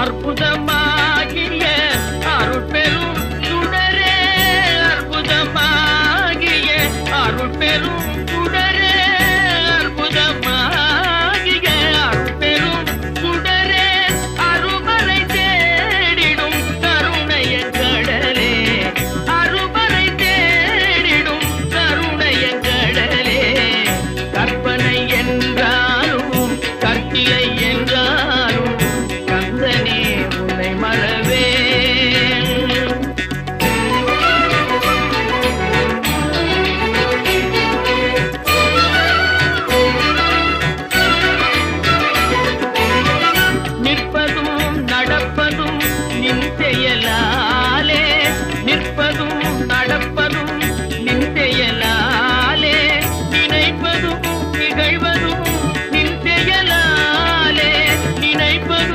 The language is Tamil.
அற்புதமாகிய அருட்பெரும் சுடரே அற்புதமாகிய அருட்பெரும் சுடரே அற்புதமாகிய அருட்பெரும் சுடரே அருபரை தேடிடும் கருணைய கடலே. அருபரை தேடிடும் கருணைய கடலே. கற்பனை என்றாலும் கத்தியை என்றாலும்